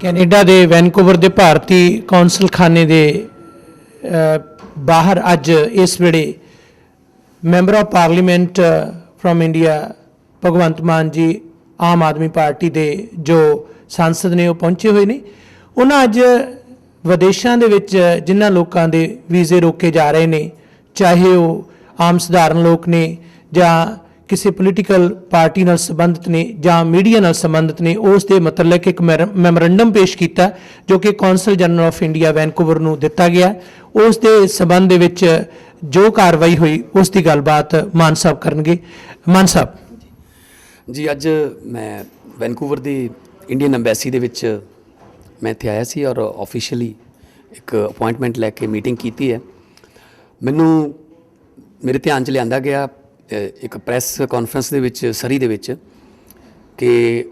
Canada ਦੇ Vancouver ਦੇ ਭਾਰਤੀ ਕੌਂਸਲਖਾਨੇ ਦੇ ਬਾਹਰ ਅੱਜ ਇਸ ਵੇਲੇ member of parliament from India Bhagwant Mann ji, Aam Aadmi party ਦੇ ਜੋ ਸੰਸਦ ਨੇ ਉਹ ਪਹੁੰਚੇ ਹੋਏ ਨੇ। ਉਹਨਾਂ ਅੱਜ ਵਿਦੇਸ਼ਾਂ ਦੇ ਵਿੱਚ ਜਿਨ੍ਹਾਂ ਲੋਕਾਂ ਦੇ ਵੀਜ਼ੇ ਰੋਕੇ ਜਾ ਰਹੇ ਨੇ, ਚਾਹੇ ਉਹ ਆਮ ਸਧਾਰਨ ਲੋਕ ਨੇ ਜਾਂ ਕਿਸੇ ਪੋਲੀਟੀਕਲ ਪਾਰਟੀ ਨਾਲ ਸੰਬੰਧਿਤ ਨੇ ਜਾਂ ਮੀਡੀਆ ਨਾਲ ਸੰਬੰਧਿਤ ਨੇ, ਉਸ ਦੇ ਮਤਲਬ ਇੱਕ ਮੈਰ- ਮੈਮੋਰੰਡਮ ਪੇਸ਼ ਕੀਤਾ, ਜੋ ਕਿ consul general of India Vancouver ਨੂੰ ਦਿੱਤਾ ਗਿਆ। ਉਸ ਦੇ ਸੰਬੰਧ ਦੇ ਵਿੱਚ ਜੋ ਕਾਰਵਾਈ ਹੋਈ, ਉਸ ਦੀ ਗੱਲਬਾਤ ਮਾਨ ਸਾਹਿਬ ਕਰਨਗੇ। ਮਾਨ ਸਾਹਿਬ। ਜੀ, ਅੱਜ ਮੈਂ ਵੈਨਕੂਵਰ ਦੀ ਇੰਡੀਅਨ ਐਮਬੈਸੀ ਦੇ ਵਿੱਚ ਮੈਂ ਇੱਥੇ ਆਇਆ ਸੀ ਔਰ ਆਫੀਸ਼ੀਅਲੀ ਇੱਕ ਅਪਾਇੰਟਮੈਂਟ ਲੈ ਕੇ ਮੀਟਿੰਗ ਕੀਤੀ ਹੈ। ਮੈਨੂੰ, ਮੇਰੇ ਧਿਆਨ 'ਚ ਲਿਆਂਦਾ ਗਿਆ ਇੱਕ ਪ੍ਰੈਸ ਕਾਨਫਰੰਸ ਦੇ ਵਿੱਚ, ਸਰੀ ਦੇ ਵਿੱਚ ਕਿ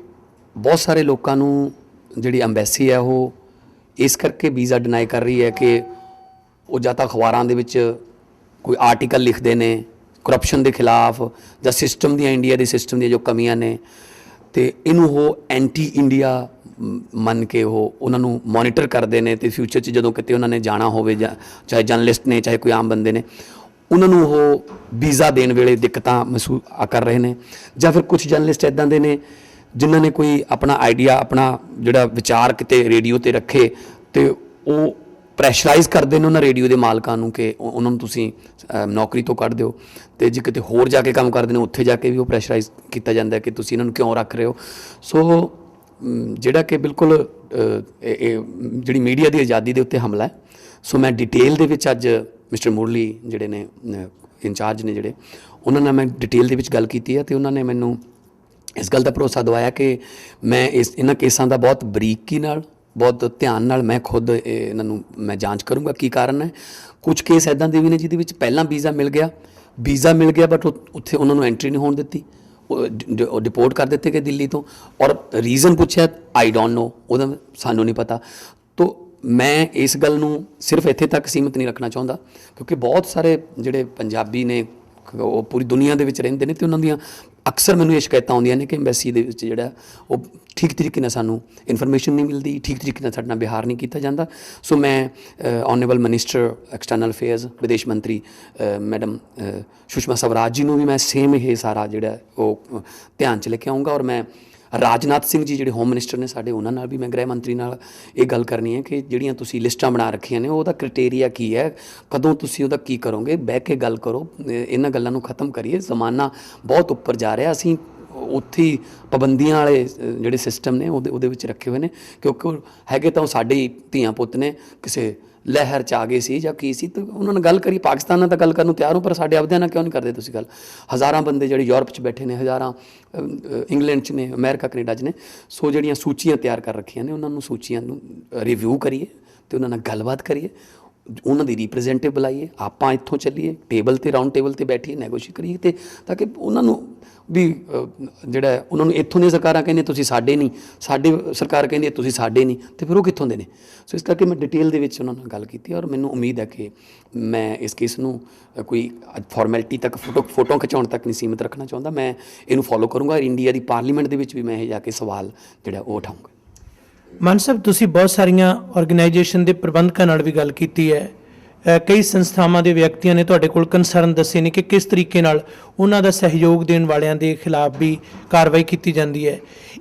ਬਹੁਤ ਸਾਰੇ ਲੋਕਾਂ ਨੂੰ ਜਿਹੜੀ ਐਮਬੈਸੀ ਹੈ ਉਹ ਇਸ ਕਰਕੇ ਵੀਜ਼ਾ ਡਿਨਾਈ ਕਰ ਰਹੀ ਹੈ ਕਿ ਉਹ ਜਾਂ ਤਾਂ ਅਖਬਾਰਾਂ ਦੇ ਵਿੱਚ ਕੋਈ ਆਰਟੀਕਲ ਲਿਖਦੇ ਨੇ ਕਰਪਸ਼ਨ ਦੇ ਖਿਲਾਫ ਜਾਂ ਸਿਸਟਮ ਦੀਆਂ ਇੰਡੀਆ ਦੇ ਸਿਸਟਮ ਦੀਆਂ ਜੋ ਕਮੀਆਂ ਨੇ ਤੇ ਇਹਨੂੰ ਉਹ ਐਂਟੀ ਇੰਡੀਆ ਮੰਨ ਕੇ ਉਹ ਉਹਨਾਂ ਨੂੰ ਮੋਨੀਟਰ ਕਰਦੇ ਨੇ ਤੇ ਫਿਊਚਰ 'ਚ ਜਦੋਂ ਕਿਤੇ ਉਹਨਾਂ ਨੇ ਜਾਣਾ ਹੋਵੇ ਜਾਂ ਚਾਹੇ ਜਰਨਲਿਸਟ ਨੇ, ਚਾਹੇ ਕੋਈ ਆਮ ਬੰਦੇ ਨੇ ਉਹਨਾਂ ਨੂੰ ਉਹ ਵੀਜ਼ਾ ਦੇਣ ਵੇਲੇ ਦਿੱਕਤਾਂ ਮਹਿਸੂਸ ਕਰ ਰਹੇ ਨੇ। ਜਾਂ ਫਿਰ ਕੁਝ ਜਰਨਲਿਸਟ ਇਦਾਂ ਦੇ ਨੇ ਜਿਨ੍ਹਾਂ ਨੇ ਕੋਈ ਆਪਣਾ ਆਈਡੀਆ ਆਪਣਾ ਜਿਹੜਾ ਵਿਚਾਰ ਕਿਤੇ ਰੇਡੀਓ ਤੇ ਰੱਖੇ ਤੇ ਉਹ ਪ੍ਰੈਸ਼ਰਾਈਜ਼ ਕਰਦੇ ਨੇ ਉਹਨਾਂ ਰੇਡੀਓ ਦੇ ਮਾਲਕਾਂ ਨੂੰ ਕਿ ਉਹਨਾਂ ਨੂੰ ਤੁਸੀਂ ਨੌਕਰੀ ਤੋਂ ਕੱਢ ਦਿਓ। ਤੇ ਜੇ ਕਿਤੇ ਹੋਰ ਜਾ ਕੇ ਕੰਮ ਕਰਦੇ ਨੇ, ਉੱਥੇ ਜਾ ਕੇ ਵੀ ਉਹ ਪ੍ਰੈਸ਼ਰਾਈਜ਼ ਕੀਤਾ ਜਾਂਦਾ ਕਿ ਤੁਸੀਂ ਇਹਨਾਂ ਨੂੰ ਕਿਉਂ ਰੱਖ ਰਹੇ ਹੋ। ਸੋ ਜਿਹੜਾ ਕਿ ਬਿਲਕੁਲ ਜਿਹੜੀ ਮੀਡੀਆ ਦੀ ਆਜ਼ਾਦੀ ਦੇ ਉੱਤੇ ਹਮਲਾ ਹੈ। ਸੋ ਮੈਂ ਡਿਟੇਲ ਦੇ ਵਿੱਚ ਅੱਜ ਮਿਸਟਰ ਮੁਰਲੀ ਜਿਹੜੇ ਨੇ ਇੰਚਾਰਜ ਨੇ ਜਿਹੜੇ, ਉਹਨਾਂ ਨਾਲ ਮੈਂ ਡਿਟੇਲ ਦੇ ਵਿੱਚ ਗੱਲ ਕੀਤੀ ਹੈ ਤੇ ਉਹਨਾਂ ਨੇ ਮੈਨੂੰ ਇਸ ਗੱਲ ਦਾ ਭਰੋਸਾ ਦਵਾਇਆ ਕਿ ਮੈਂ ਇਸ, ਇਹਨਾਂ ਕੇਸਾਂ ਦਾ ਬਹੁਤ ਬਰੀਕੀ ਨਾਲ, ਬਹੁਤ ਧਿਆਨ ਨਾਲ ਮੈਂ ਖੁਦ ਇਹ- ਇਹਨਾਂ ਨੂੰ ਮੈਂ ਜਾਂਚ ਕਰੂੰਗਾ ਕੀ ਕਾਰਨ ਹੈ। ਕੁਝ ਕੇਸ ਐਦਾਂ ਦੇ ਵੀ ਨੇ ਜਿਹਦੇ ਵਿੱਚ ਪਹਿਲਾਂ ਵੀਜ਼ਾ ਮਿਲ ਗਿਆ, ਵੀਜ਼ਾ ਮਿਲ ਗਿਆ ਬਟ ਉੱਥੇ ਉਹਨਾਂ ਨੂੰ ਐਂਟਰੀ ਨਹੀਂ ਹੋਣ ਦਿੱਤੀ। ਉਹ ਡਿਪੋਰਟ ਕਰ ਦਿੱਤੇ ਗਏ ਦਿੱਲੀ ਤੋਂ ਔਰ ਰੀਜ਼ਨ ਪੁੱਛਿਆ ਆਈ ਡੋਨਟ ਨੋ ਉਹਦਾ ਸਾਨੂੰ ਨਹੀਂ ਪਤਾ। ਤੋ ਮੈਂ ਇਸ ਗੱਲ ਨੂੰ ਸਿਰਫ ਇੱਥੇ ਤੱਕ ਸੀਮਿਤ ਨਹੀਂ ਰੱਖਣਾ ਚਾਹੁੰਦਾ, ਕਿਉਂਕਿ ਬਹੁਤ ਸਾਰੇ ਜਿਹੜੇ ਪੰਜਾਬੀ ਨੇ, ਉਹ ਪੂਰੀ ਦੁਨੀਆ ਦੇ ਵਿੱਚ ਰਹਿੰਦੇ ਨੇ ਤੇ ਉਹਨਾਂ ਦੀਆਂ ਅਕਸਰ ਮੈਨੂੰ ਇਹ ਸ਼ਿਕਾਇਤਾਂ ਆਉਂਦੀਆਂ ਨੇ ਕਿ ਐਮਬੈਸੀ ਦੇ ਵਿੱਚ ਜਿਹੜਾ ਉਹ ਠੀਕ ਤਰੀਕੇ ਨਾਲ ਸਾਨੂੰ ਇਨਫੋਰਮੇਸ਼ਨ ਨਹੀਂ ਮਿਲਦੀ, ਠੀਕ ਤਰੀਕੇ ਨਾਲ ਸਾਡੇ ਨਾਲ ਵਿਹਾਰ ਨਹੀਂ ਕੀਤਾ ਜਾਂਦਾ। ਸੋ ਮੈਂ ਆਨਰੇਬਲ ਮਿਨਿਸਟਰ ਐਕਸਟਰਨਲ ਅਫੇਅਰਸ ਵਿਦੇਸ਼ ਮੰਤਰੀ ਮੈਡਮ ਸੁਸ਼ਮਾ ਸਵਰਾਜ ਜੀ ਨੂੰ ਵੀ ਮੈਂ ਸੇਮ ਇਹ ਸਾਰਾ ਜਿਹੜਾ ਉਹ ਧਿਆਨ ਚ ਲੈ ਕੇ ਆਉਂਗਾ ਔਰ ਮੈਂ ਰਾਜਨਾਥ ਸਿੰਘ ਜੀ ਜਿਹੜੇ ਹੋਮ ਮਿਨਿਸਟਰ ਨੇ ਸਾਡੇ, ਉਹਨਾਂ ਨਾਲ ਵੀ ਮੈਂ ਗ੍ਰਹਿ ਮੰਤਰੀ ਨਾਲ ਇਹ ਗੱਲ ਕਰਨੀ ਹੈ ਕਿ ਜਿਹੜੀਆਂ ਤੁਸੀਂ ਲਿਸਟਾਂ ਬਣਾ ਰੱਖੀਆਂ ਨੇ, ਉਹਦਾ ਕ੍ਰਾਈਟੇਰੀਆ ਕੀ ਹੈ? ਕਦੋਂ ਤੁਸੀਂ ਉਹਦਾ ਕੀ ਕਰੋਗੇ? ਬਹਿ ਕੇ ਗੱਲ ਕਰੋ ਇਹਨਾਂ ਗੱਲਾਂ ਨੂੰ ਖਤਮ ਕਰੀਏ। ਜ਼ਮਾਨਾ ਬਹੁਤ ਉੱਪਰ ਜਾ ਰਿਹਾ। ਅਸੀਂ ਉੱਥੇ ਪਾਬੰਦੀਆਂ ਵਾਲੇ ਜਿਹੜੇ ਸਿਸਟਮ ਨੇ, ਉਹਦੇ ਉਹਦੇ ਵਿੱਚ ਰੱਖੇ ਹੋਏ ਨੇ। ਕਿਉਂਕਿ ਉਹ ਹੈਗੇ ਤਾਂ ਉਹ ਸਾਡੇ ਹੀ ਧੀਆਂ ਪੁੱਤ ਨੇ, ਕਿਸੇ ਲਹਿਰ ਚ ਆ ਗਏ ਸੀ ਜਾਂ ਕੀ ਸੀ, ਤਾਂ ਉਹਨਾਂ ਨਾਲ ਗੱਲ ਕਰੀ, ਪਾਕਿਸਤਾਨ ਨਾਲ ਤਾਂ ਗੱਲ ਕਰਨ ਨੂੰ ਤਿਆਰ ਹੋ, ਪਰ ਸਾਡੇ ਆਪਦਿਆਂ ਨਾਲ ਕਿਉਂ ਨਹੀਂ ਕਰਦੇ ਤੁਸੀਂ ਗੱਲ? ਹਜ਼ਾਰਾਂ ਬੰਦੇ ਜਿਹੜੇ ਯੂਰਪ 'ਚ ਬੈਠੇ ਨੇ, ਹਜ਼ਾਰਾਂ ਇੰਗਲੈਂਡ 'ਚ ਨੇ, ਅਮਰੀਕਾ, ਕੈਨੇਡਾ 'ਚ ਨੇ, ਸੋ ਜਿਹੜੀਆਂ ਸੂਚੀਆਂ ਤਿਆਰ ਕਰ ਰੱਖੀਆਂ ਨੇ, ਉਹਨਾਂ ਨੂੰ ਸੂਚੀਆਂ ਨੂੰ ਰਿਵਿਊ ਕਰੀਏ ਤੇ ਉਹਨਾਂ ਨਾਲ ਗੱਲਬਾਤ ਕਰੀਏ। ਉਹਨਾਂ ਦੀ ਰਿਪਰੈਜ਼ੈਂਟੇਟਿਵ ਬੁਲਾਈਏ, ਆਪਾਂ ਇੱਥੋਂ ਚੱਲੀਏ ਟੇਬਲ ਤੇ ਰਾਉਂਡ ਟੇਬਲ ਤੇ ਬੈਠੀਏ ਨੈਗੋਸ਼ੀਏਟ ਕਰੀਏ ਤੇ ਤਾਂ ਕਿ ਉਹਨਾਂ ਨੂੰ ਵੀ ਜਿਹੜਾ ਉਹਨਾਂ ਨੂੰ ਇੱਥੋਂ ਦੀਆਂ ਸਰਕਾਰਾਂ ਕਹਿੰਦੇ ਤੁਸੀਂ ਸਾਡੇ ਨਹੀਂ, ਸਾਡੇ ਸਰਕਾਰ ਕਹਿੰਦੀ ਹੈ ਤੁਸੀਂ ਸਾਡੇ ਨਹੀਂ, ਤੇ ਫਿਰ ਉਹ ਕਿੱਥੋਂ ਦੇ ਨੇ ਸੋ ਇਸ ਕਰਕੇ ਮੈਂ ਡਿਟੇਲ ਦੇ ਵਿੱਚ ਉਹਨਾਂ ਨਾਲ ਗੱਲ ਕੀਤੀ ਔਰ ਮੈਨੂੰ ਉਮੀਦ ਹੈ ਕਿ ਮੈਂ ਇਸ ਕੇਸ ਨੂੰ ਕੋਈ ਫਾਰਮੈਲਿਟੀ ਤੱਕ, ਫੋਟੋ ਫੋਟੋ ਖਿਚਾਉਣ ਤੱਕ ਨਹੀਂ ਸੀਮਿਤ ਰੱਖਣਾ ਚਾਹੁੰਦਾ। ਮੈਂ ਇਹਨੂੰ ਫੋਲੋ ਕਰੂੰਗਾ ਇੰਡੀਆ ਦੀ ਪਾਰਲੀਮੈਂਟ ਦੇ ਵਿੱਚ ਵੀ ਮੈਂ ਇਹ ਜਾ ਕੇ ਸਵਾਲ ਜਿਹੜਾ ਉਹ ਉਠਾਊਂਗਾ ਮਾਨ ਸਾਹਿਬ, ਤੁਸੀਂ ਬਹੁਤ ਸਾਰੀਆਂ ਆਰਗੇਨਾਈਜੇਸ਼ਨ ਦੇ ਪ੍ਰਬੰਧਕਾਂ ਨਾਲ ਵੀ ਗੱਲ ਕੀਤੀ ਹੈ। ਕਈ ਸੰਸਥਾਵਾਂ ਦੇ ਵਿਅਕਤੀਆਂ ਨੇ ਤੁਹਾਡੇ ਕੋਲ ਕੰਸਰਨ ਦੱਸੇ ਨੇ ਕਿ ਕਿਸ ਤਰੀਕੇ ਨਾਲ ਉਹਨਾਂ ਦਾ ਸਹਿਯੋਗ ਦੇਣ ਵਾਲਿਆਂ ਦੇ ਖਿਲਾਫ ਵੀ ਕਾਰਵਾਈ ਕੀਤੀ ਜਾਂਦੀ ਹੈ।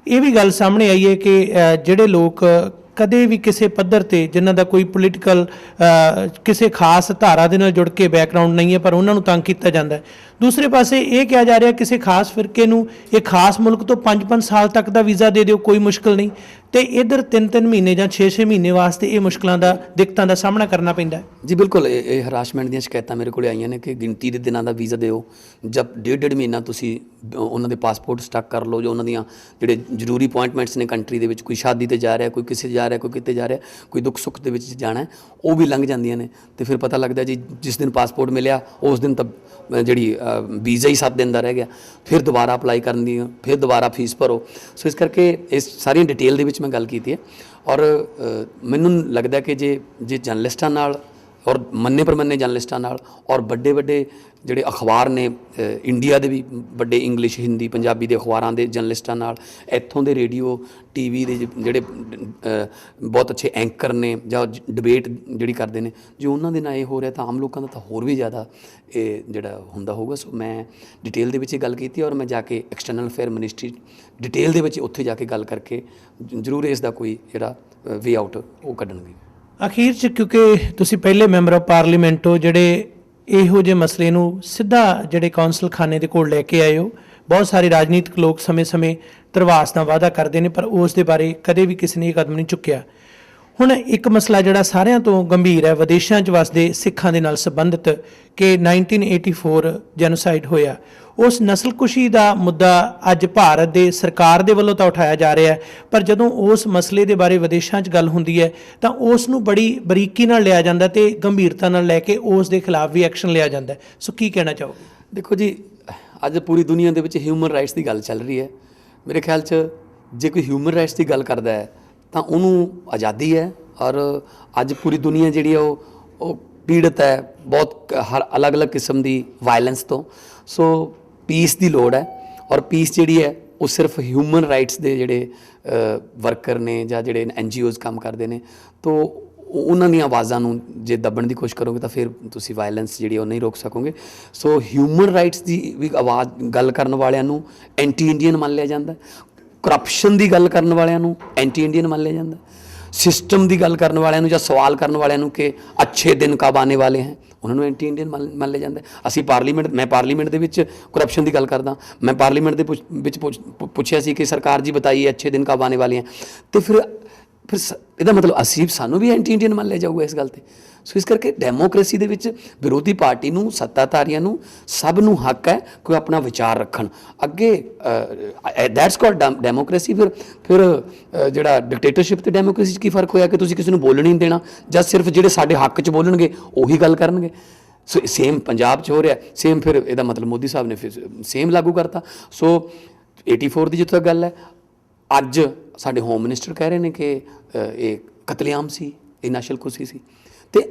ਇਹ ਵੀ ਗੱਲ ਸਾਹਮਣੇ ਆਈ ਹੈ ਕਿ ਜਿਹੜੇ ਲੋਕ ਕਦੇ ਵੀ ਕਿਸੇ ਪੱਧਰ ਤੇ ਜਿਨ੍ਹਾਂ ਦਾ ਕੋਈ ਪੋਲੀਟੀਕਲ ਕਿਸੇ ਖਾਸ ਧਾਰਾ ਦੇ ਨਾਲ ਜੁੜ ਕੇ ਬੈਕਗ੍ਰਾਉਂਡ ਨਹੀਂ ਹੈ, ਪਰ ਉਹਨਾਂ ਨੂੰ ਤੰਗ ਕੀਤਾ ਜਾਂਦਾ ਦੂਸਰੇ ਪਾਸੇ ਇਹ ਕਿਹਾ ਜਾ ਰਿਹਾ ਕਿਸੇ ਖਾਸ ਫਿਰਕੇ ਨੂੰ, ਇਹ ਖਾਸ ਮੁਲਕ ਤੋਂ 5-5 ਸਾਲ ਤੱਕ ਦਾ ਵੀਜ਼ਾ ਦੇ ਦਿਓ, ਕੋਈ ਮੁਸ਼ਕਲ ਨਹੀਂ। ਤੇ ਇਧਰ 3-3 ਮਹੀਨੇ ਜਾਂ 6-6 ਮਹੀਨੇ ਵਾਸਤੇ ਇਹ ਮੁਸ਼ਕਲਾਂ ਦਾ, ਦਿੱਕਤਾਂ ਦਾ ਸਾਹਮਣਾ ਕਰਨਾ ਪੈਂਦਾ ਹੈ। ਜੀ, ਬਿਲਕੁਲ, ਇਹ ਹਰਾਸਮੈਂਟ ਦੀਆਂ ਸ਼ਿਕਾਇਤਾਂ ਮੇਰੇ ਕੋਲ ਆਈਆਂ ਨੇ ਕਿ ਗਿਣਤੀ ਦੇ ਦਿਨਾਂ ਦਾ ਵੀਜ਼ਾ ਦਿਓ। ਜਦ ਡੇਢ ਡੇਢ ਮਹੀਨਾ ਤੁਸੀਂ ਉਹਨਾਂ ਦੇ ਪਾਸਪੋਰਟ ਸਟਕ ਕਰ ਲਓ, ਜੋ ਉਹਨਾਂ ਦੀਆਂ ਜਿਹੜੇ ਜ਼ਰੂਰੀ ਅਪਾਇੰਟਮੈਂਟਸ ਨੇ ਕੰਟਰੀ ਦੇ ਵਿੱਚ, ਕੋਈ ਸ਼ਾਦੀ ਤੇ ਜਾ ਰਿਹਾ, ਕੋਈ ਕਿਸੇ ਜਾ ਰਿਹਾ, ਕੋਈ ਕਿਤੇ ਜਾ ਰਿਹਾ, ਕੋਈ ਦੁੱਖ ਸੁੱਖ ਦੇ ਵਿੱਚ ਜਾਣਾ ਉਹ ਵੀ ਲੰਘ ਜਾਂਦੀਆਂ ਨੇ। ਤੇ ਫਿਰ ਪਤਾ ਲੱਗਦਾ ਜੀ, ਜਿਸ ਦਿਨ ਪਾਸਪੋਰਟ ਮਿਲਿਆ, ਉਸ ਦਿਨ ਤਾਂ ਜਿਹੜੀ ਵੀਜ਼ਾ ਹੀ 7 ਦਿਨ ਦਾ ਰਹਿ ਗਿਆ। ਫਿਰ ਦੁਬਾਰਾ ਅਪਲਾਈ ਕਰਨ ਦੀ, ਫਿਰ ਦੁਬਾਰਾ ਫੀਸ ਭਰੋ। ਸੋ ਇਸ ਕਰਕੇ ਇਸ ਸਾਰੀਆਂ ਡਿਟੇਲ ਦੇ ਵਿੱਚ ਮੈਂ ਗੱਲ ਕੀਤੀ ਹੈ। ਔਰ ਮੈਨੂੰ ਲੱਗਦਾ ਕਿ ਜੇ ਜੇ ਜਰਨਲਿਸਟਾਂ ਨਾਲ ਔਰ ਮੰਨੇ ਪ੍ਰਮੰਨੇ ਜਰਨਲਿਸਟਾਂ ਨਾਲ ਔਰ ਵੱਡੇ ਵੱਡੇ ਜਿਹੜੇ ਅਖਬਾਰ ਨੇ ਇੰਡੀਆ ਦੇ ਵੀ ਵੱਡੇ ਇੰਗਲਿਸ਼, ਹਿੰਦੀ, ਪੰਜਾਬੀ ਦੇ ਅਖਬਾਰਾਂ ਦੇ ਜਰਨਲਿਸਟਾਂ ਨਾਲ, ਇੱਥੋਂ ਦੇ ਰੇਡੀਓ, ਟੀਵੀ ਦੇ ਜਿਹੜੇ ਬਹੁਤ ਅੱਛੇ ਐਂਕਰ ਨੇ ਜਾਂ ਡਿਬੇਟ ਜਿਹੜੀ ਕਰਦੇ ਨੇ, ਜੇ ਉਹਨਾਂ ਦੇ ਨਾਲ ਇਹ ਹੋ ਰਿਹਾ ਤਾਂ ਆਮ ਲੋਕਾਂ ਦਾ ਤਾਂ ਹੋਰ ਵੀ ਜ਼ਿਆਦਾ ਇਹ ਜਿਹੜਾ ਹੁੰਦਾ ਹੋਊਗਾ। ਸੋ ਮੈਂ ਡਿਟੇਲ ਦੇ ਵਿੱਚ ਇਹ ਗੱਲ ਕੀਤੀ ਔਰ ਮੈਂ ਜਾ ਕੇ ਐਕਸਟਰਨਲ ਅਫੇਅਰ ਮਿਨਿਸਟਰੀ ਡਿਟੇਲ ਦੇ ਵਿੱਚ ਉੱਥੇ ਜਾ ਕੇ ਗੱਲ ਕਰਕੇ ਜ਼ਰੂਰ ਇਸ ਦਾ ਕੋਈ ਜਿਹੜਾ ਵੇ ਆਊਟ ਉਹ ਕੱਢਣਗੇ। ਅਖੀਰ 'ਚ ਕਿਉਂਕਿ ਤੁਸੀਂ ਪਹਿਲੇ ਮੈਂਬਰ ਆਫ ਪਾਰਲੀਮੈਂਟ ਹੋ ਜਿਹੜੇ ਇਹੋ ਜਿਹੇ ਮਸਲੇ ਨੂੰ ਸਿੱਧਾ ਜਿਹੜੇ ਕੌਂਸਲ ਖਾਨੇ ਦੇ ਕੋਲ ਲੈ ਕੇ ਆਏ ਹੋ, ਬਹੁਤ ਸਾਰੇ ਰਾਜਨੀਤਿਕ ਲੋਕ ਸਮੇਂ-ਸਮੇਂ ਤਰਵਾਸ ਦਾ ਵਾਅਦਾ ਕਰਦੇ ਨੇ, ਪਰ ਉਸ ਦੇ ਬਾਰੇ ਕਦੇ ਵੀ ਕਿਸੇ ਨੇ ਇਹ ਕਦਮ ਨਹੀਂ ਚੁੱਕਿਆ। ਹੁਣ ਇੱਕ ਮਸਲਾ ਜਿਹੜਾ ਸਾਰਿਆਂ ਤੋਂ ਗੰਭੀਰ ਹੈ, ਵਿਦੇਸ਼ਾਂ 'ਚ ਵਸਦੇ ਸਿੱਖਾਂ ਦੇ ਨਾਲ ਸੰਬੰਧਿਤ ਕਿ 1984 ਜੈਨੋਸਾਈਡ ਹੋਇਆ। ਉਸ ਨਸਲਕੁਸ਼ੀ ਦਾ ਮੁੱਦਾ ਅੱਜ ਭਾਰਤ ਦੇ ਸਰਕਾਰ ਦੇ ਵੱਲੋਂ ਤਾਂ ਉਠਾਇਆ ਜਾ ਰਿਹਾ ਹੈ, ਪਰ ਜਦੋਂ ਉਸ ਮਸਲੇ ਦੇ ਬਾਰੇ ਵਿਦੇਸ਼ਾਂ 'ਚ ਗੱਲ ਹੁੰਦੀ ਹੈ, ਤਾਂ ਉਸ ਨੂੰ ਬੜੀ ਬਰੀਕੀ ਨਾਲ ਲਿਆ ਜਾਂਦਾ ਤੇ ਗੰਭੀਰਤਾ ਨਾਲ ਲੈ ਕੇ ਉਸ ਦੇ ਖਿਲਾਫ ਵੀ ਐਕਸ਼ਨ ਲਿਆ ਜਾਂਦਾ ਸੋ ਕੀ ਕਹਿਣਾ ਚਾਹੋਗੇ? ਦੇਖੋ ਜੀ, ਅੱਜ ਪੂਰੀ ਦੁਨੀਆ ਦੇ ਵਿੱਚ ਹਿਊਮਨ ਰਾਈਟਸ ਦੀ ਗੱਲ ਚੱਲ ਰਹੀ ਹੈ। ਮੇਰੇ ਖਿਆਲ 'ਚ ਜੇ ਕੋਈ ਹਿਊਮਨ ਰਾਈਟਸ ਦੀ ਗੱਲ ਕਰਦਾ ਹੈ ਤਾਂ ਉਹਨੂੰ ਆਜ਼ਾਦੀ ਹੈ ਔਰ ਅੱਜ ਪੂਰੀ ਦੁਨੀਆ ਜਿਹੜੀ ਹੈ ਉਹ ਉਹ ਪੀੜਤ ਹੈ, ਬਹੁਤ ਹਰ ਅਲੱਗ-ਅਲੱਗ ਕਿਸਮ ਦੀ ਵਾਇਲੈਂਸ ਤੋਂ। ਸੋ ਪੀਸ ਦੀ ਲੋੜ ਹੈ ਔਰ ਪੀਸ ਜਿਹੜੀ ਹੈ, ਉਹ ਸਿਰਫ ਹਿਊਮਨ ਰਾਈਟਸ ਦੇ ਜਿਹੜੇ ਵਰਕਰ ਨੇ ਜਾਂ ਜਿਹੜੇ ਐਨਜੀਓਜ਼ ਕੰਮ ਕਰਦੇ ਨੇ। ਤੋਂ ਉਹਨਾਂ ਦੀਆਂ ਆਵਾਜ਼ਾਂ ਨੂੰ ਜੇ ਦੱਬਣ ਦੀ ਕੋਸ਼ਿਸ਼ ਕਰੋਗੇ ਤਾਂ ਫਿਰ ਤੁਸੀਂ ਵਾਇਲੈਂਸ ਜਿਹੜੀ ਉਹ ਨਹੀਂ ਰੋਕ ਸਕੋਗੇ। ਸੋ ਹਿਊਮਨ ਰਾਈਟਸ ਦੀ ਵੀ ਆਵਾਜ਼, ਗੱਲ ਕਰਨ ਵਾਲਿਆਂ ਨੂੰ ਐਂਟੀ ਇੰਡੀਅਨ ਮੰਨ ਲਿਆ ਜਾਂਦਾ। ਕਰਪਸ਼ਨ ਦੀ ਗੱਲ ਕਰਨ ਵਾਲਿਆਂ ਨੂੰ ਐਂਟੀ ਇੰਡੀਅਨ ਮੰਨ ਲਿਆ ਜਾਂਦਾ। ਸਿਸਟਮ ਦੀ ਗੱਲ ਕਰਨ ਵਾਲਿਆਂ ਨੂੰ ਜਾਂ ਸਵਾਲ ਕਰਨ ਵਾਲਿਆਂ ਨੂੰ ਕਿ ਅੱਛੇ ਦਿਨ ਕਬ ਆने ਵਾਲੇ ਹਨ ਉਹਨਾਂ ਨੂੰ ਐਂਟੀ ਇੰਡੀਅਨ ਮੰਨ ਮੰਨ ਲਿਆ ਜਾਂਦਾ। ਅਸੀਂ ਪਾਰਲੀਮੈਂਟ ਮੈਂ ਪਾਰਲੀਮੈਂਟ ਦੇ ਵਿੱਚ ਕਰਪਸ਼ਨ ਦੀ ਗੱਲ ਕਰਦਾ। ਮੈਂ ਪਾਰਲੀਮੈਂਟ ਦੇ ਪੁੱਛ- ਵਿੱਚ ਪੁੱਛ- ਪੁੱਛਿਆ ਸੀ ਕਿ ਸਰਕਾਰ ਜੀ ਬਤਾਈਏ ਅੱਛੇ ਦਿਨ ਕਬ ਆने ਵਾਲੇ ਹਨ ਤੇ ਫਿਰ ਫਿਰ ਸ- ਇਹਦਾ ਮਤਲਬ ਅਸੀਂ, ਸਾਨੂੰ ਵੀ ਐਂਟੀ ਇੰਡੀਅਨ ਮੰਨ ਲਿਆ ਜਾਊਗਾ ਇਸ ਗੱਲ ਤੇ। ਸੋ ਇਸ ਕਰਕੇ ਡੈਮੋਕ੍ਰੇਸੀ ਦੇ ਵਿੱਚ ਵਿਰੋਧੀ ਪਾਰਟੀ ਨੂੰ, ਸੱਤਾਧਾਰੀਆਂ ਨੂੰ, ਸਭ ਨੂੰ ਹੱਕ ਹੈ ਕੋਈ ਆਪਣਾ ਵਿਚਾਰ ਰੱਖਣ। ਅੱਗੇ ਦੈਟਸ ਕਾਲਡ ਡੈਮੋਕ੍ਰੇਸੀ। ਫਿਰ ਫਿਰ ਜਿਹੜਾ ਡਿਕਟੇਟਰਸ਼ਿਪ ਤੇ ਡੈਮੋਕ੍ਰੇਸੀ 'ਚ ਕੀ ਫ਼ਰਕ ਹੋਇਆ ਕਿ ਤੁਸੀਂ ਕਿਸੇ ਨੂੰ ਬੋਲਣ ਹੀ ਨਹੀਂ ਦੇਣਾ? ਜਾਂ ਸਿਰਫ ਜਿਹੜੇ ਸਾਡੇ ਹੱਕ 'ਚ ਬੋਲਣਗੇ, ਉਹੀ ਗੱਲ ਕਰਨਗੇ? ਸੋ ਸੇਮ ਪੰਜਾਬ 'ਚ ਹੋ ਰਿਹਾ। ਸੇਮ ਫਿਰ ਇਹਦਾ ਮਤਲਬ ਮੋਦੀ ਸਾਹਿਬ ਨੇ ਫਿਰ ਸੇਮ ਲਾਗੂ ਕਰਤਾ। ਸੋ 84 ਦੀ ਜਿੱਥੇ ਤੱਕ ਗੱਲ ਹੈ। ਅੱਜ ਸਾਡੇ ਹੋਮ ਮਿਨਿਸਟਰ ਕਹਿ ਰਹੇ ਨੇ ਕਿ ਇਹ ਕਤਲੇਆਮ ਸੀ, ਇਹ ਨਸ਼ਲਕੁਸ਼ੀ ਸੀ। ਤੇ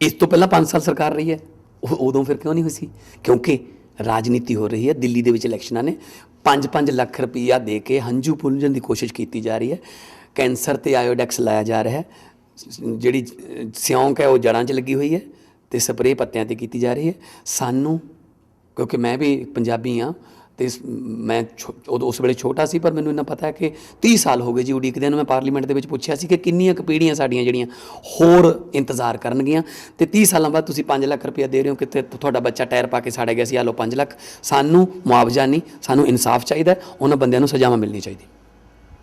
ਇਸ ਤੋਂ ਪਹਿਲਾਂ 5 ਸਾਲ ਸਰਕਾਰ ਰਹੀ ਹੈ, ਉਹ ਉਦੋਂ ਫਿਰ ਕਿਉਂ ਨਹੀਂ ਹੋਈ ਸੀ? ਕਿਉਂਕਿ ਰਾਜਨੀਤੀ ਹੋ ਰਹੀ ਹੈ, ਦਿੱਲੀ ਦੇ ਵਿੱਚ ਇਲੈਕਸ਼ਨਾਂ ਨੇ 5-5 ਲੱਖ ਰੁਪਈਆ ਦੇ ਕੇ ਹੰਝੂ ਪੁੰਝਣ ਦੀ ਕੋਸ਼ਿਸ਼ ਕੀਤੀ ਜਾ ਰਹੀ ਹੈ। ਕੈਂਸਰ ਤੇ ਆਇਓਡੈਕਸ ਲਾਇਆ ਜਾ ਰਿਹਾ ਹੈ। ਜਿਹੜੀ ਸਿਉਂਕ ਹੈ, ਉਹ ਜੜਾਂ 'ਚ ਲੱਗੀ ਹੋਈ ਹੈ ਤੇ ਸਪਰੇਅ ਪੱਤਿਆਂ ਤੇ ਕੀਤੀ ਜਾ ਰਹੀ ਹੈ। ਸਾਨੂੰ, ਕਿਉਂਕਿ ਮੈਂ ਵੀ ਪੰਜਾਬੀ ਆ ਤੇ ਮੈਂ ਉਦੋਂ ਉਸ ਵੇਲੇ ਛੋਟਾ ਸੀ ਪਰ ਮੈਨੂੰ ਇੰਨਾ ਪਤਾ ਹੈ ਕਿ 30 ਸਾਲ ਹੋ ਗਏ ਜੀ ਉਡੀਕਦਿਆਂ ਨੂੰ। ਮੈਂ ਪਾਰਲੀਮੈਂਟ ਦੇ ਵਿੱਚ ਪੁੱਛਿਆ ਸੀ ਕਿ ਕਿੰਨੀਆਂ ਕੁ ਪੀੜ੍ਹੀਆਂ ਸਾਡੀਆਂ ਜਿਹੜੀਆਂ ਹੋਰ ਇੰਤਜ਼ਾਰ ਕਰਨਗੀਆਂ। ਤੇ 30 ਸਾਲਾਂ ਬਾਅਦ ਤੁਸੀਂ 5 ਲੱਖ ਰੁਪਇਆ ਦੇ ਰਹੇ ਹੋ ਕਿਤੇ ਤੁਹਾਡਾ ਬੱਚਾ ਟਾਇਰ ਪਾ ਕੇ ਸਾੜਿਆ ਗਿਆ ਸੀ ਆ ਲਓ 5 ਲੱਖ। ਸਾਨੂੰ ਮੁਆਵਜ਼ਾ ਨਹੀਂ ਸਾਨੂੰ ਇਨਸਾਫ ਚਾਹੀਦਾ ਉਹਨਾਂ ਬੰਦਿਆਂ ਨੂੰ ਸਜ਼ਾਵਾਂ ਮਿਲਣੀ ਚਾਹੀਦੀ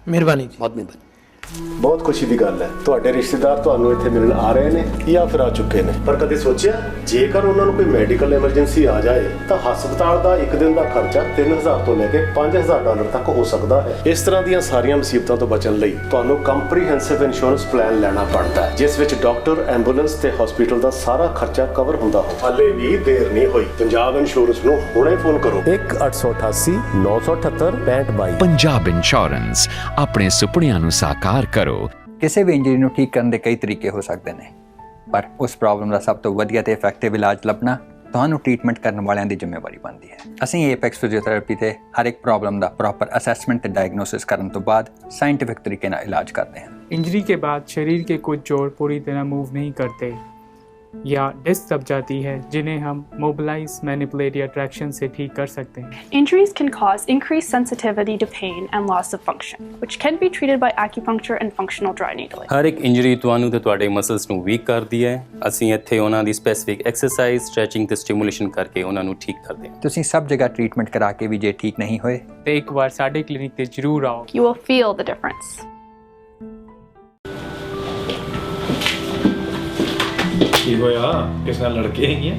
ਮਿਹਰਬਾਨੀ ਜੀ। ਬਹੁਤ ਮਿਹਰਬਾਨੀ। ਬਹੁਤ ਖੁਸ਼ੀ ਦੀ ਗੱਲ ਹੈ। ਤੁਹਾਡੇ ਰਿਸ਼ਤੇਦਾਰ ਤੁਹਾਨੂੰ ਇੱਥੇ ਮਿਲਣ ਆ ਰਹੇ ਨੇ ਜਾਂ ਫਿਰ ਆ ਚੁੱਕੇ ਨੇ? ਪਰ ਕਦੇ ਸੋਚਿਆ, ਜੇਕਰ ਉਹਨਾਂ ਨੂੰ ਕੋਈ ਮੈਡੀਕਲ ਐਮਰਜੈਂਸੀ ਆ ਜਾਏ, ਤਾਂ ਹਸਪਤਾਲ ਦਾ ਇੱਕ ਦਿਨ ਦਾ ਖਰਚਾ 3000 ਤੋਂ ਲੈ ਕੇ 5000 ਡਾਲਰ ਤੱਕ ਹੋ ਸਕਦਾ ਹੈ। ਇਸ ਤਰ੍ਹਾਂ ਦੀਆਂ ਸਾਰੀਆਂ ਮੁਸੀਬਤਾਂ ਤੋਂ ਬਚਣ ਲਈ ਤੁਹਾਨੂੰ ਕੰਪਰੀਹੈਂਸਿਵ ਇੰਸ਼ੋਰੈਂਸ ਪਲਾਨ ਲੈਣਾ ਪੜਦਾ ਹੈ, ਜਿਸ ਵਿੱਚ ਡਾਕਟਰ ਐਂਬੂਲੈਂਸ ਤੇ ਹਸਪੀਟਲ ਦਾ ਸਾਰਾ ਖਰਚਾ ਕਵਰ ਹੁੰਦਾ ਹੋ ਹਾਲੇ ਵੀ ਦੇਰ ਨਹੀਂ ਹੋਈ। ਪੰਜਾਬ ਇੰਸ਼ੋਰੈਂਸ ਨੂੰ ਹੁਣੇ ਫੋਨ ਕਰੋ। 1888 978 6522 ਪੰਜਾਬ ਇੰਸ਼ੋਰੈਂਸ ਆਪਣੇ ਸੁਪਨਿਆਂ ਨੂੰ ਸਾਕਾਰ ਵਿਚਾਰ ਕਰੋ। ਕਿਸੇ ਵੀ ਇੰਜਰੀ ਨੂੰ ਠੀਕ ਕਰਨ ਦੇ ਕਈ ਤਰੀਕੇ ਹੋ ਸਕਦੇ ਨੇ। ਪਰ ਉਸ ਪ੍ਰੋਬਲਮ ਦਾ ਸਭ ਤੋਂ ਵਧੀਆ ਤੇ ਇਫੈਕਟਿਵ ਇਲਾਜ ਲੱਭਣਾ ਤੁਹਾਨੂੰ ਟ੍ਰੀਟਮੈਂਟ ਕਰਨ ਵਾਲਿਆਂ ਦੀ ਜ਼ਿੰਮੇਵਾਰੀ ਬਣਦੀ ਹੈ। ਅਸੀਂ ਐਪੈਕਸ ਫਿਜ਼ੀਓਥੈਰੇਪੀ ਤੇ ਹਰ ਇੱਕ ਪ੍ਰੋਬਲਮ ਦਾ ਪ੍ਰੋਪਰ ਅਸੈਸਮੈਂਟ ਤੇ ਡਾਇਗਨੋਸਿਸ ਕਰਨ ਤੋਂ ਬਾਅਦ ਸਾਇੰਟਿਫਿਕ ਤਰੀਕੇ ਨਾਲ ਇਲਾਜ ਕਰਦੇ ਹਾਂ। ਇੰਜਰੀ ਕੇ ਬਾਅਦ ਸਰੀਰ ਕੇ ਕੁਝ ਜੋੜ ਪੂਰੀ ਤਰ੍ਹਾਂ ਮੂਵ ਨਹੀਂ ਕਰਤੇ या डिस्क दब जाती है जिन्हें हम मोबिलाइज मैनिपुलेट या ट्रैक्शन से ठीक कर सकते हैं Injuries can cause increased sensitivity to pain and loss of function, which can be treated by acupuncture and functional dry needling. ਹਰ ਇੱਕ ਇੰਜਰੀ ਤੁਹਾਨੂੰ ਤੇ ਤੁਹਾਡੇ ਮਸਲਸ ਨੂੰ ਵੀਕ ਕਰਦੀ ਹੈ ਅਸੀਂ ਇੱਥੇ ਉਹਨਾਂ ਦੀ ਸਪੈਸਿਫਿਕ ਐਕਸਰਸਾਈਜ਼ ਸਟ੍ਰੈਚਿੰਗ ਤੇ ਸਟੀਮੂਲੇਸ਼ਨ ਕਰਕੇ ਉਹਨਾਂ ਨੂੰ ਠੀਕ ਕਰਦੇ ਹਾਂ ਤੁਸੀਂ ਸਭ ਜਗ੍ਹਾ ਟ੍ਰੀਟਮੈਂਟ ਕਰਾ ਕੇ ਵੀ ਜੇ ਠੀਕ ਨਹੀਂ ਹੋਏ ਤੇ ਇੱਕ ਵਾਰ ਸਾਡੇ ਕਲੀਨਿਕ ਤੇ ਜ਼ਰੂਰ ਆਓ You will feel the difference. ਕੀ ਹੋਇਆ? ਕਿਸ ਨਾਲ ਲੜਕੇ ਹੈਗੀਆਂ?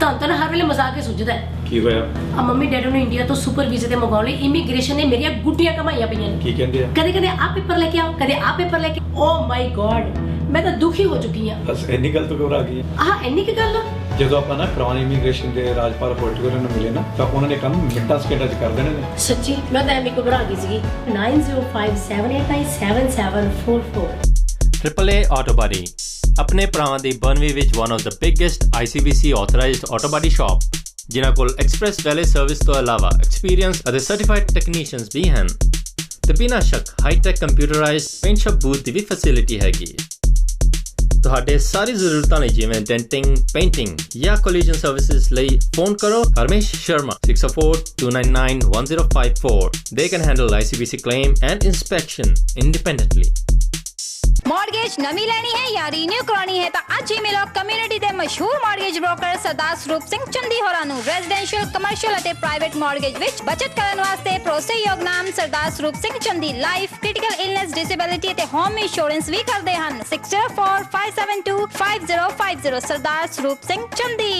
ਤਾਂ ਨਾ ਹਰ ਵੇਲੇ ਮਜ਼ਾਕ ਹੀ ਸੁਝਦਾ ਹੈ। ਕੀ ਹੋਇਆ? ਆ ਮੰਮੀ ਡੈਡੀ ਨੂੰ ਇੰਡੀਆ ਤੋਂ ਸੁਪਰ ਵੀਜ਼ੇ ਤੇ ਮੰਗਾਉਣ ਲਈ ਇਮੀਗ੍ਰੇਸ਼ਨ ਨੇ ਮੇਰੀਆਂ ਗੁੱਡੀਆਂ ਕਮਾਈਆਂ ਪਈਆਂ ਨੇ। ਕੀ ਕਹਿੰਦੇ ਆ? ਕਦੇ ਕਦੇ ਆ ਪੇਪਰ ਲੈ ਕੇ ਆਓ ਕਦੇ ਆ ਪੇਪਰ ਲੈ ਕੇ ਓ ਮਾਈ ਗॉड ਮੈਂ ਤਾਂ ਦੁਖੀ ਹੋ ਚੁੱਕੀ ਹਾਂ। ਬਸ ਇੰਨੀ ਗੱਲ ਤੋਂ ਘਬਰਾ ਗਈ ਹੈ। ਆਹ ਇੰਨੀ ਕੀ ਗੱਲ? ਆ? ਜਦੋਂ ਆਪਾਂ ਨਾ ਕਰਾਉਨ ਇਮੀਗ੍ਰੇਸ਼ਨ ਦੇ ਰਾਜਪਾਲ ਪੋਰਟੂਗਲ ਨੂੰ ਮਿਲੇ ਨਾ ਤਾਂ ਉਹਨਾਂ ਨੇ ਕੰਮ ਮਿੰਟਾਂ ਸਕਿੰਟਾਂ ਚ ਕਰ ਦੇਣੇ ਨੇ। ਸੱਚੀ ਮੈਂ ਤਾਂ ਐਵੇਂ ਘਬਰਾ ਗਈ ਸੀਗੀ। 9057897744 AAA Auto Body ਆਪਣੇ ਭਰਾਵਾਂ ਦੀ ਬਨਵੀ ਵਿੱਚ one of the biggest ICBC authorised auto body shop ਜਿਨ੍ਹਾਂ ਕੋਲ ਐਕਸਪ੍ਰੈਸ ਵੈਲੇ ਸਰਵਿਸ ਤੋਂ ਇਲਾਵਾ ਐਕਸਪੀਰੀਅੰਸ ਅਤੇ ਸਰਟੀਫਾਈਡ ਟੈਕਨੀਸ਼ੀਅਨਸ ਵੀ ਹਨ ਤੇ ਬਿਨਾਂ ਸ਼ੱਕ hi tech computerised paint shop booth ਦੀ ਵੀ ਫੈਸਿਲਿਟੀ ਹੈਗੀ ਹੈ ਤੁਹਾਡੇ ਸਾਰੀ ਜ਼ਰੂਰਤਾਂ ਲਈ ਜਿਵੇਂ ਡੈਂਟਿੰਗ ਪੇਂਟਿੰਗ ਜਾਂ ਕੋਲੀਜਨ ਸਰਵਿਸਿਜ਼ ਲਈ ਫੋਨ ਕਰੋ Harmesh Sharma 6042991054 they can handle ICBC claim and inspection independently mortgage ਨਵੀਂ ਲੈਣੀ ਹੈ ਜਾਂ ਰੀਨਿਊ ਕਰਾਉਣੀ ਹੈ ਤਾਂ ਅੱਜ ਹੀ ਮਿਲੋ ਕਮਿਊਨਿਟੀ ਦੇ ਮਸ਼ਹੂਰ ਮਾਰਗੇਜ ਬ੍ਰੋਕਰ ਸਰਦਾਰ ਸਰੂਪ ਸਿੰਘ ਚੰਦੀ ਹੋਰਾਂ ਨੂੰ ਰੈਜ਼ੀਡੈਂਸ਼ੀਅਲ ਕਮਰਸ਼ੀਅਲ ਅਤੇ ਪ੍ਰਾਈਵੇਟ ਮਾਰਗੇਜ ਵਿੱਚ ਬਚਤ ਕਰਨ ਵਾਸਤੇ ਭਰੋਸੇਯੋਗ ਨਾਮ Sardar Sarup Singh Chandi life critical illness disability ਅਤੇ ਹੋਮ ਇੰਸ਼ੋਰੈਂਸ ਵੀ ਕਰਦੇ ਹਨ 6045725050 ਸਰਦਾਰ ਸਰੂਪ ਸਿੰਘ ਚੰਦੀ